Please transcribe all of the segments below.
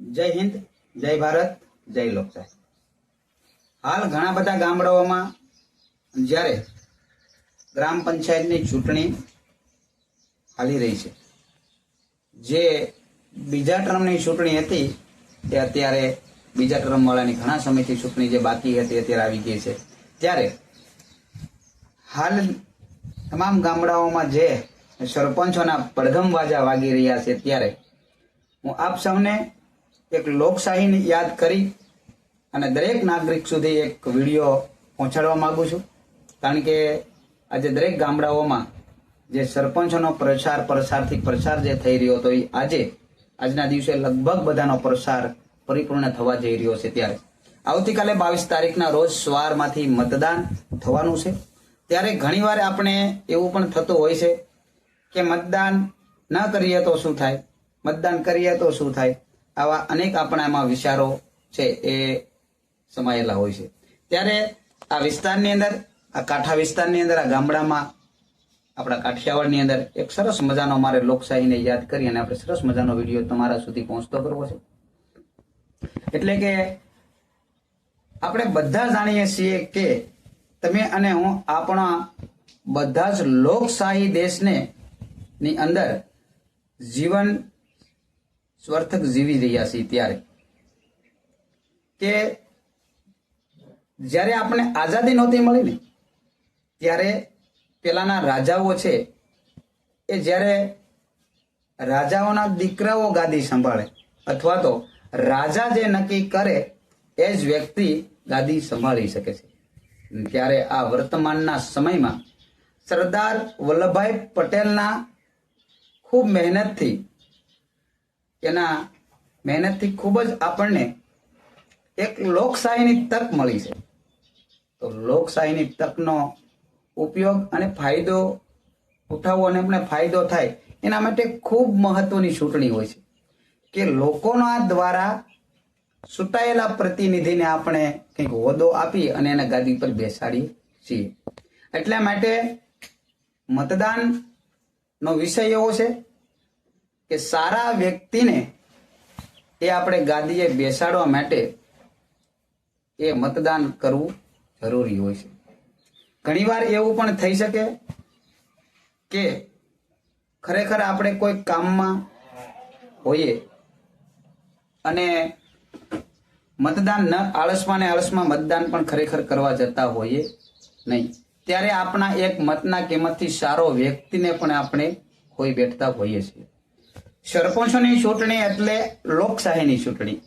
જય હિન્દ, જય ભારત, જય લોકશાહી. હાલ ઘણા બધા ગામડાઓમાં જ્યારે ગ્રામ પંચાયતની ચૂંટણી હાલી રહી છે. જે બીજા ટર્મની ચૂંટણી હતી તે અત્યારે બીજા ટર્મ વાળાની ઘણા સમયથી ચૂંટણી જે બાકી હતી અત્યારે આવી ગઈ છે. ત્યારે હાલ તમામ ગામડાઓમાં જે સરપંચોના પડઘમ વાજા વાગી રહ્યા છે ત્યારે હું આપ સૌને એક લોકશાહીને યાદ કરી અને દરેક નાગરિક સુધી એક વીડિયો પહોંચાડવા માગું છું. કારણ કે આજે દરેક ગામડાઓમાં જે સરપંચોનો પ્રચાર, પ્રસારથી પ્રસાર જે થઈ રહ્યો હતો એ આજે, આજના દિવસે લગભગ બધાનો પ્રસાર પરિપૂર્ણ થવા જઈ રહ્યો છે ત્યારે. આવતીકાલે બાવીસ તારીખના રોજ સવારમાંથી મતદાન થવાનું છે. ત્યારે ઘણીવાર આપણે એવું પણ થતું હોય છે કે મતદાન ન કરીએ તો શું થાય? મતદાન કરીએ તો શું થાય? આવા અનેક આપણા એમાં વિચારો છે એ સમાયેલા હોય છે. ત્યારે આ વિસ્તારની અંદર, આ કાંઠા વિસ્તારની અંદર, આ ગામડામાં, આપણા કાઠિયાવાડની અંદર એક સરસ મજાનો મારે લોકશાહીને યાદ કરી અને આપણે સરસ મજાનો વીડિયો તમારા સુધી પહોંચતો કરવો છે. એટલે કે આપણે બધા જાણીએ છીએ કે તમે અને હું આપણા બધા જ લોકશાહી દેશને ની અંદર જીવન સ્વર્થક જીવી રહ્યા છીએ ત્યારે. કે જ્યારે આપણે આઝાદી નહોતી મળી ને ત્યારે પેલાના રાજાઓ છે એ જ્યારે રાજાઓના દીકરાઓ ગાદી સંભાળે, અથવા તો રાજા જે નક્કી કરે, એ જ વ્યક્તિ ગાદી સંભાળી શકે છે. ત્યારે આ વર્તમાનના સમયમાં સરદાર વલ્લભભાઈ પટેલના ખૂબ મહેનતથી એના મહેનતથી ખૂબ જ આપણને એક લોકશાહીની તક મળી છે. તો લોકશાહીની તકનો ઉપયોગ અને ફાયદો ઉઠાવવો અને આપણે ફાયદો થાય, એના માટે ખૂબ મહત્વની ચૂંટણી હોય છે કે લોકોના દ્વારા ચૂંટાયેલા પ્રતિનિધિને આપણે કંઈક હોદ્દો આપી અને એને ગાદી પર બેસાડીએ છીએ. એટલા માટે મતદાન નો વિષય એવો છે કે સારા વ્યક્તિને એ આપણે ગાદીએ બેસાડવા માટે એ મતદાન કરવું જરૂરી હોય છે. ઘણીવાર એવું પણ થઈ શકે કે ખરેખર આપણે કોઈ કામમાં હોઈએ અને મતદાન ન આળસમાં ને આળસમાં મતદાન પણ ખરેખર કરવા જતા હોઈએ નહીં. ત્યારે આપણા એક મતના કિંમતથી સારો વ્યક્તિને પણ આપણે હોઈ બેઠતા હોઈએ છીએ. સરપંચોની ચૂંટણી એટલે લોકશાહીની ચૂંટણી.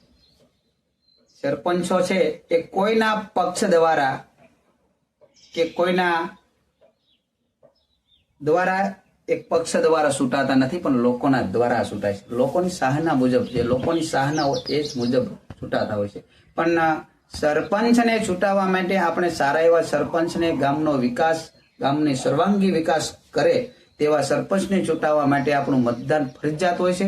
સરપંચો છે એ કોઈના પક્ષ દ્વારા કે કોઈના દ્વારા એક પક્ષ દ્વારા ચૂંટાતા નથી, પણ લોકોના દ્વારા ચૂંટાય છે. લોકોની સાહના મુજબ છે. લોકોની સાહના એ જ મુજબ છૂટાતા હોય છે. પણ સરપંચને છૂટાવવા માટે આપણે સારા એવા સરપંચને ગામનો વિકાસ, ગામની સર્વાંગી વિકાસ કરે તેવા સરપંચને ચૂંટાવવા માટે આપણું મતદાન ફરજિયાત હોય છે.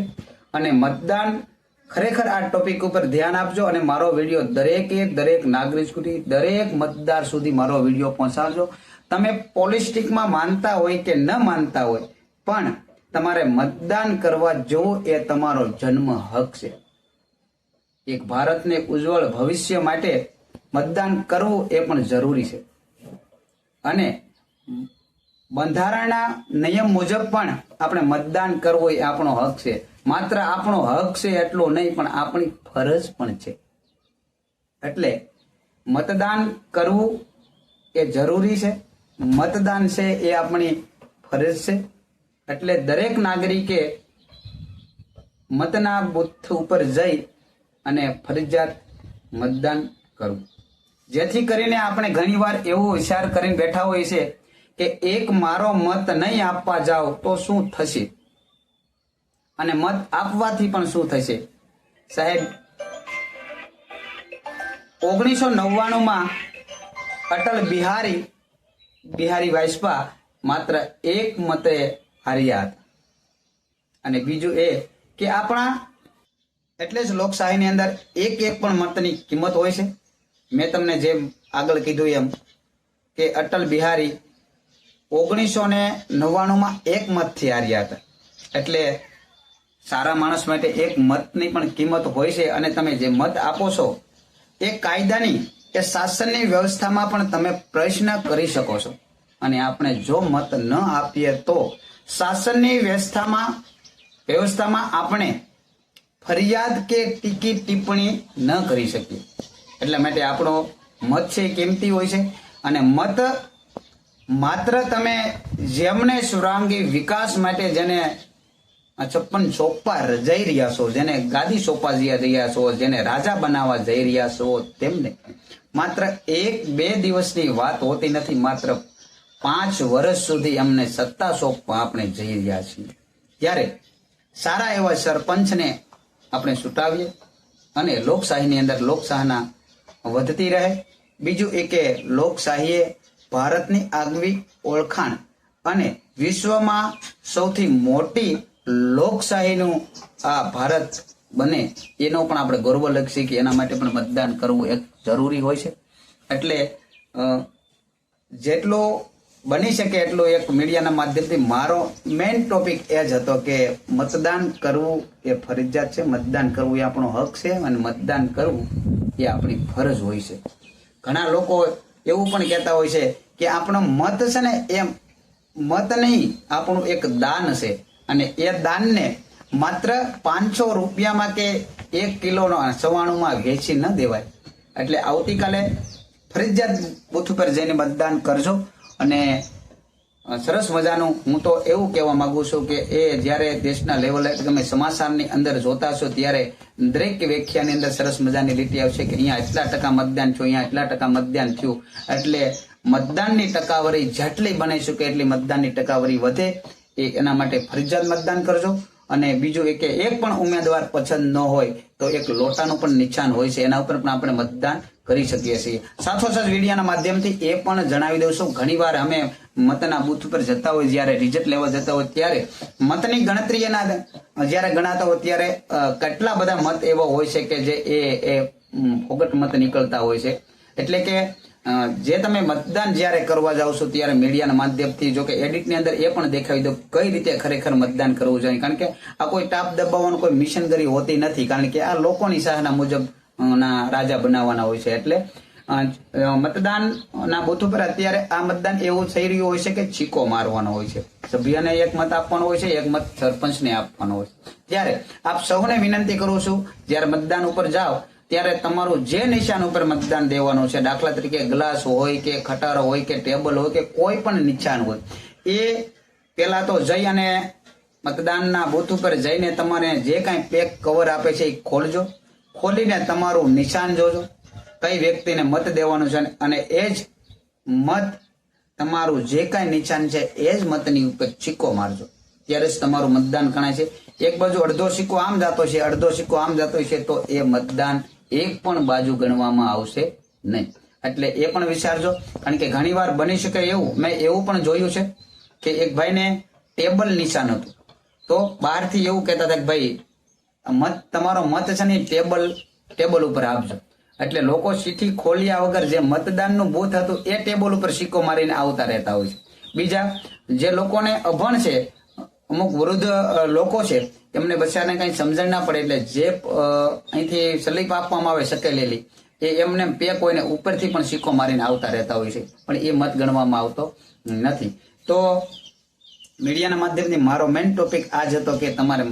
અને મતદાન ખરેખર આ ટોપિક ઉપર ધ્યાન આપજો અને મારો વીડિયો દરેકે દરેક નાગરિક સુધી, દરેક મતદાર સુધી મારો વીડિયો પહોંચાડજો. તમે પોલિસ્ટિકમાં માનતા હોય કે ન માનતા હોય, પણ તમારે મતદાન કરવા જવું એ તમારો જન્મ હક છે. એક ભારતને ઉજ્જવળ ભવિષ્ય માટે મતદાન કરવું એ પણ જરૂરી છે. અને બંધારણના નિયમ મુજબ પણ આપણે મતદાન કરવું એ આપણો હક છે. માત્ર આપણો હક છે એટલો નહીં, પણ આપણી ફરજ પણ છે. એટલે મતદાન કરવું એ જરૂરી છે. મતદાન છે એ આપણી ફરજ છે. એટલે દરેક નાગરિકે મતના બુથ ઉપર જઈ અને ફરજિયાત મતદાન કરવું. જેથી કરીને આપણે ઘણીવાર એવો વિચાર કરીને બેઠા હોઈએ છે કે એક મારો મત નહીં આપવા જાઓ તો શું થશે? અને મત આપવાથી પણ શું થશે? સાહેબ, ઓગણીસો નવ્વાણુંમાં અટલ બિહારી બિહારી વાજપા માત્ર એક મતે હાર્યા હતા. અને બીજું એ કે આપણા, એટલે જ લોકશાહીની અંદર એક એક પણ મતની કિંમત હોય છે. મેં તમને જેમ આગળ કીધું એમ કે અટલ બિહારી ઓગણીસો ને નવ્વાણુંમાં એક મતથી હાર્યા હતા. એટલે સારા માણસ માટે એક મતની પણ કિંમત હોય છે અને તમે જે મત આપો છો, એ કાયદાની, એ શાસનની વ્યવસ્થામાં પણ તમે પ્રશ્ન કરી શકો છો. અને આપણે જો મત ન આપીએ તો શાસનની વ્યવસ્થામાં વ્યવસ્થામાં આપણે ફરિયાદ કે ટીકી ટિપ્પણી ન કરી શકીએ. એટલા માટે આપણો મત છે કિંમતી હોય છે. અને મત માત્ર તમે જેમને સુરાંગી વિકાસ માટે જેને છપ્પન સોંપવા જઈ રહ્યા છો, જેને ગાદી સોપા જઈ રહ્યા છો, જેને રાજા બનાવવા જઈ રહ્યા છો, તેમને માત્ર એક બે દિવસની વાત હોતી નથી, માત્ર પાંચ વર્ષ સુધી અમને સત્તા સોંપવા આપણે જઈ રહ્યા છીએ. ત્યારે સારા એવા સરપંચને આપણે ચૂંટાવીએ અને લોકશાહીની અંદર લોકશાહના વધતી રહે. બીજું એ કે લોકશાહીએ ભારતની આગવી ઓળખાણ અને વિશ્વમાં સૌથી મોટી લોકશાહીનું આ ભારત બને, એનો પણ આપણે ગૌરવ લખીએ કે એના માટે પણ મતદાન કરવું એક જરૂરી હોય છે. એટલે જેટલો બની શકે એટલો એક મીડિયાના માધ્યમથી મારો મેઇન ટોપિક એ જ હતો કે મતદાન કરવું એ ફરજિયાત છે, મતદાન કરવું એ આપણો હક છે અને મતદાન કરવું એ આપણી ફરજ હોય છે. ઘણા લોકો એવું પણ કહેતા હોય છે કે આપણો મત છે ને એ મત નહીં, આપણું એક દાન છે. અને એ દાનને માત્ર પાંચસો રૂપિયામાં કે એક કિલોનો સવાણુંમાં વેચી ન દેવાય. એટલે આવતીકાલે ફરજિયાત બુથ ઉપર જઈને મતદાન કરજો અને સરસ મજાનું. હું તો એવું કહેવા માંગુ છું કે એ જ્યારે દેશના લેવલે તમે સમાચારની અંદર જોતા છો ત્યારે દરેક વ્યાખ્યાની અંદર સરસ મજાની લીટી આવશે કે અહીંયા એટલા ટકા મતદાન થયું, અહીંયા એટલા ટકા મતદાન થયું. એટલે મતદાનની ટકાવારી જેટલી બની શકે એટલી મતદાનની ટકાવારી વધે. એ એના માટે ફરજિયાત મતદાન કરજો. અને બીજું કે એક પણ ઉમેદવાર પસંદ ન હોય તો એક લોટાનું પણ નિશાન હોય છે. એના ઉપર પણ આપણે મતદાન કરી શકીએ છીએ. સાથોસાથ વિડીયાના માધ્યમથી એ પણ જણાવી દઉં છું. ઘણીવાર અમે મતના બુથ ઉપર જતા હોય, જ્યારે રિઝલ્ટ લેવા જતા હોય ત્યારે મતની ગણતરી એના જ્યારે ગણાતા હોય ત્યારે કેટલા બધા મત એવા હોય છે કે જે એ એ ફોગટ મત નીકળતા હોય છે. એટલે કે જે તમે મતદાન જ્યારે કરવા જાઓ છો ત્યારે મીડિયાના માધ્યમથી, જો કે એડિટની અંદર એ પણ દેખાવી દો કઈ રીતે ખરેખર મતદાન કરવું જોઈએ? કારણ કે આ કોઈ ટાપ દબાવવાનું કોઈ મિશનગરી હોતી નથી, કારણ કે આ લોકોની સહાયના મુજબ ના રાજા બનાવવાના હોય છે. એટલે મતદાનના બૂથ ઉપર અત્યારે આ મતદાન એવું થઈ રહ્યું હોય છે કે ચીકો મારવાનો હોય છે. સભ્યને એક મત આપવાનો હોય છે, એક મત સરપંચને આપવાનો હોય છે. ત્યારે આપ સૌને વિનંતી કરું છું, જ્યારે મતદાન ઉપર જાઓ, ત્યારે તમારું જે નિશાન ઉપર મતદાન દેવાનું છે, દાખલા તરીકે ગ્લાસ હોય કે ખટારો હોય કે ટેબલ હોય કે કોઈ પણ નિશાન હોય, એ પેલા તો જઈ અને મતદાનના બૂથ ઉપર જઈને તમારે જે કાંઈ પેક કવર આપે છે એ ખોલજો. ખોલીને તમારું નિશાન જોજો. કઈ વ્યક્તિને મત દેવાનું છે અને એ જ મત તમારું જે કાંઈ નિશાન છે એ જ મતની ઉપર સિક્કો મારજો. ત્યારે જ તમારું મતદાન ગણાય છે. એક બાજુ અડધો સિક્કો આમ જતો છે, અડધો સિક્કો આમ જતો છે, તો એ મતદાન એક પણ બાજુ ગણવામાં આવશે નહીં. એટલે એ પણ વિચારજો. કારણ કે ઘણીવાર બની શકે એવું. મેં એવું પણ જોયું છે કે એક ભાઈને ટેબલ નિશાન હતું. તો બહારથી એવું કહેતા હતા કે ભાઈ, મત તમારો મત છે ને ટેબલ ટેબલ ઉપર આપજો. એટલે લોકો ચીઠી ખોલ્યા વગર જે મતદાનનું બૂથ હતું, એ ટેબલ ઉપર સિક્કો મારીને આવતા રહેતા હોય છે. બીજા, જે લોકોને અભણ છે, અમુક વૃદ્ધ લોકો છે, એમને બચ્ચાને કઈ સમજણ ના પડે એટલે જે અહીંથી સ્લીપ આપવામાં આવે શકેલેલી, એ એમને પે કોઈને ઉપરથી પણ સિક્કો મારીને આવતા રહેતા હોય છે. પણ એ મત ગણવામાં આવતો નથી. તો મીડિયાના માધ્યમથી મારો મેઇન ટોપિક આ જ હતો કે તમારે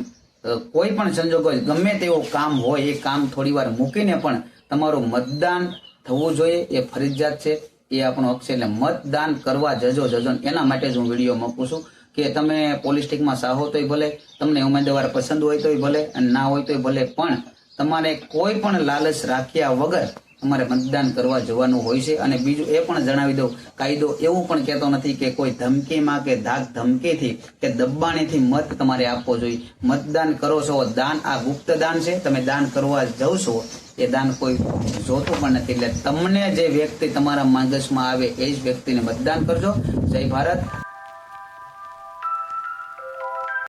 કોઈ પણ સંજોગો ગમે તેવું કામ હોય, એ કામ થોડી વાર મૂકીને પણ તમારું મતદાન થવું જોઈએ, એ ફરજિયાત છે, એ આપણો હક છે. એટલે મતદાન કરવા જજો જજો એના માટે જ હું વીડિયો મૂકું છું કે તમે પોલિસ્ટિકમાં સાહો તોય ભલે, તમને ઉમેદવાર પસંદ હોય તોય ભલે અને ના હોય તોય ભલે, પણ તમારે કોઈ પણ લાલચ રાખ્યા વગર તમારે મતદાન કરવા જવાનું હોય છે. અને બીજું એ પણ જણાવી દઉં, કાયદો એવું પણ કહેતો નથી કે કોઈ ધમકીમાં કે ધાક ધમકીથી કે દબાણીથી મત તમારે આપવો જોઈએ. મતદાન કરો છો, દાન આ ગુપ્ત દાન છે. તમે દાન કરવા જાવ છો, એ દાન કોઈ જોતું પણ નથી. એટલે તમને જે વ્યક્તિ તમારા માગસમાં આવે, એ જ વ્યક્તિને મતદાન કરજો. જય ભારત.